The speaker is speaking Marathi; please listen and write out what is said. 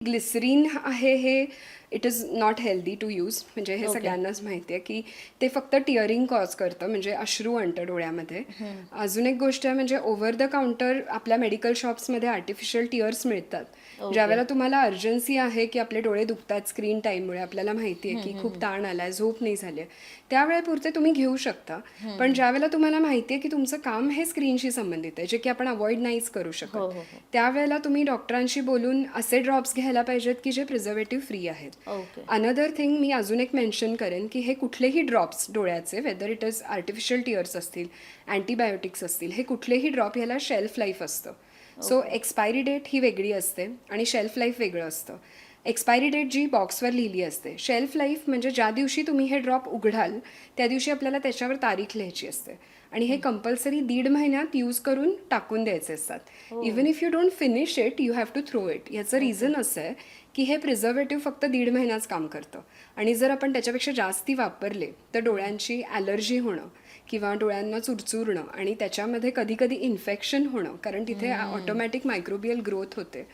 ग्लिसरीन आहे हे. It is not healthy to use म्हणजे हे सगळ्यांनाच माहिती आहे की ते फक्त टिअरिंग कॉज करतं म्हणजे अश्रू आणतं डोळ्यामध्ये. अजून एक गोष्ट आहे म्हणजे ओव्हर द काउंटर आपल्या मेडिकल शॉप्समध्ये आर्टिफिशियल टिअर्स मिळतात. ज्यावेळेला तुम्हाला अर्जन्सी आहे की आपले डोळे दुखतात स्क्रीन टाईममुळे आपल्याला माहिती आहे की खूप ताण आलाय झोप नाही झाली त्यावेळेपुरते तुम्ही घेऊ शकता. पण ज्यावेळेला तुम्हाला माहिती आहे की तुमचं काम हे स्क्रीनशी संबंधित आहे जे की आपण अवॉइड नाहीच करू शकत त्यावेळेला तुम्ही डॉक्टरांशी बोलून असे ड्रॉप्स घ्यायला पाहिजेत की जे प्रिझर्वेटिव्ह फ्री आहेत. अनदर थिंग मी अजून एक मेन्शन करेन की हे कुठलेही ड्रॉप्स डोळ्याचे whether it is artificial tears असतील अँटीबायोटिक्स असतील हे कुठलेही ड्रॉप ह्याला शेल्फ लाईफ असतं. सो एक्सपायरी डेट ही वेगळी असते आणि शेल्फ लाईफ वेगळं असतं. एक्सपायरी डेट जी बॉक्सवर लिहिली असते. शेल्फ लाईफ म्हणजे ज्या दिवशी तुम्ही हे ड्रॉप उघडाल त्या दिवशी आपल्याला त्याच्यावर तारीख लिहायची असते. आणि हे कंपल्सरी दीड महिन्यात यूज करून टाकून द्यायचे असतात. Even if you don't finish it you have to throw it याचं रिझन असं आहे की हे प्रिझर्वेटिव्ह फक्त दीड महिनाच काम करतं. आणि जर आपण त्याच्यापेक्षा जास्ती वापरले तर डोळ्यांची ॲलर्जी होणं किंवा डोळ्यांना चुरचुरणं आणि त्याच्यामध्ये कधी कधी इन्फेक्शन होणं कारण तिथे ऑटोमॅटिक मायक्रोबियल ग्रोथ होते.